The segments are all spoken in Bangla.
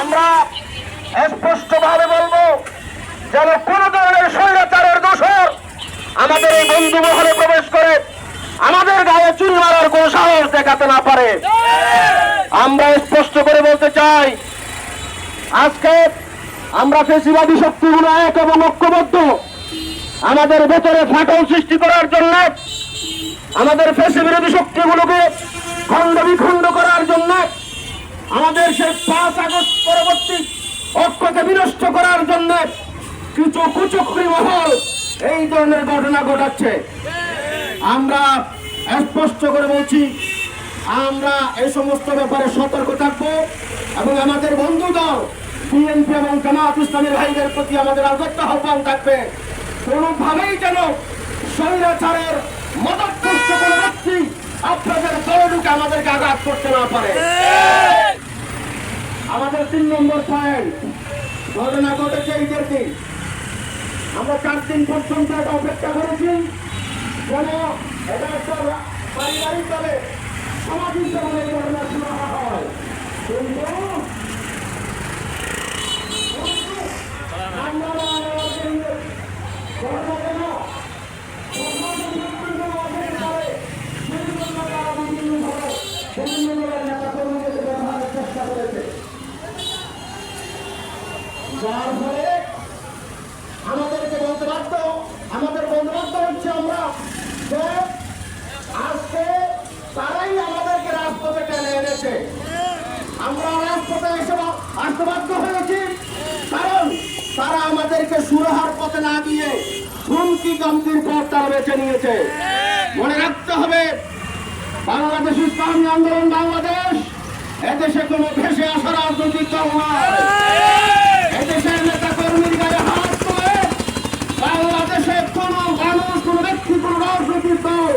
আমরা স্পষ্টভাবে বলব, যেন কোন ধরনের স্বৈরাচারের দোষর আমাদের এই বন্ধু মহলে প্রবেশ করে আমাদের গায়ে চুল মারার কোন সাহস দেখাতে না পারে। আমরা স্পষ্ট করে বলতে চাই, আজকে আমরা ফেসিবাদী শক্তিগুলো এক এবং ঐক্যবদ্ধ আমাদের ভেতরে ফাটল সৃষ্টি করার জন্য, আমাদের ফেসি বিরোধী শক্তিগুলোকে খণ্ড বিখণ্ড করার জন্য আমাদের সেই পাঁচ আগস্ট পরবর্তী অক্ষকে বিনষ্ট করার জন্য কিছু কুচক্রী মহল এই ধরনের ঘটনা ঘটাচ্ছে। আমরা স্পষ্ট করে বলছি, আমরা এই সমস্ত ব্যাপারে সতর্ক থাকব এবং আমাদের বন্ধু দল, বিএনপি এবং জামাত ইসলামের ভাইদের প্রতি আমাদের আগত্য আহ্বান থাকবে। কোনোভাবেই যেন স্বৈরাচারের মদত পুষ্ট কোনো আপনাদের দলে ঢুকে আমাদেরকে আঘাত করতে না পারে। তিন নম্বর পয়েন্ট ঘটনা ঘটেছে ঈদের দিন। আমরা চার দিন পর্যন্ত এটা অপেক্ষা করেছি। যেন এটা একটা পারিবারিক ভাবে সামাজিক ভাবে এই ঘটনা শুরু হয়। কিন্তু আমরা আমাদের ঘটনা কেন বিভিন্ন ধরনের নেতা কর্মীদের ব্যবহারের চেষ্টা করেছে যার ফলে আমাদেরকে বলতে বাধ্য, আমাদের বলতে বাধ্য হচ্ছে আমরা। যে আজকে তারাই আমাদেরকে রাজপথে টেনে এনেছে। আমরা রাজপথে এসে আসতে বাধ্য হয়েছি। কারণ তারা আমাদেরকে সুরহার পথে না দিয়ে হুমকি গামতির পথ তারা বেছে নিয়েছে। মনে রাখতে হবে, বাংলাদেশ ইসলামী আন্দোলন বাংলাদেশ, এদেশে কোনো ভেসে আসা রাজনৈতিক দল নয় এদেশের নেতা কর্মীর গায়ে হাত করে বাংলাদেশে কোন মানুষ কোন ব্যক্তি কোন রাজনৈতিক দল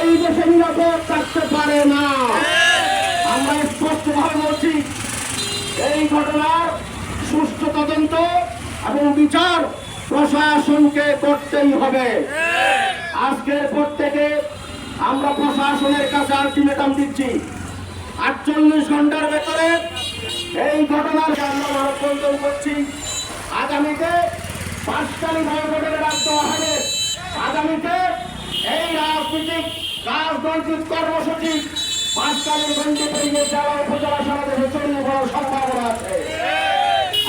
এই দেশে নিরাপদ থাকতে পারে না। আমরা স্পষ্টভাবে বলছি, এই ঘটনার সুষ্ঠু তদন্ত এবং বিচার প্রশাসনকে করতেই হবে। আজকের পর থেকে আমরা প্রশাসনের কাছে আলটিমেটাম দিচ্ছি, আটচল্লিশ ঘণ্টার ভেতরে এই ঘটনার আমরা মানববন্ধন করছি। আগামীতে পাঁচকালী ভয়ঘটনের ডাক দেওয়া হবে আগামীতে এই রাজনৈতিক কর্মসূচি পাঁচকালীর গঞ্জে পেরিয়ে যাওয়া উপজেলা সমাজে ছড়িয়ে পড়ার সম্ভাবনা আছে।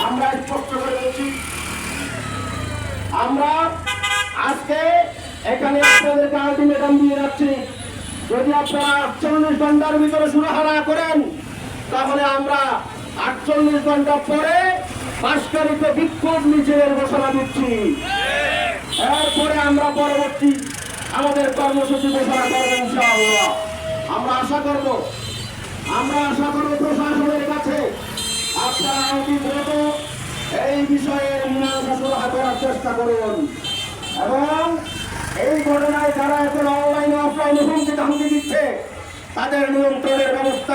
আমরা স্পষ্ট করে বলছি, আমরা আজকে এখানে আপনাদেরকে আলটিমেটাম দিয়ে যাচ্ছি। যদি আপনারা আটচল্লিশ ঘণ্টার ভিতরে সুরাহা করেন, তাহলে আমরা আটচল্লিশ ঘণ্টা পরে বাসকারিতে বিক্ষোভ মিছিলের ঘোষণা দিচ্ছি। এরপরে আমরা পরবর্তী আমাদের কর্মসূচি ঘোষণা করব ইনশাআল্লাহ। আমরা আশা করব, আমরা আশা করব প্রশাসনের কাছে আপনারা এই বিষয়ে মীমাংসা করার চেষ্টা করুন। এবং এই ঘটনায় যারা এখন অনলাইনে অফলাইনে হুমকি ধামকি দিচ্ছে, তাদের নিয়ন্ত্রণের ব্যবস্থা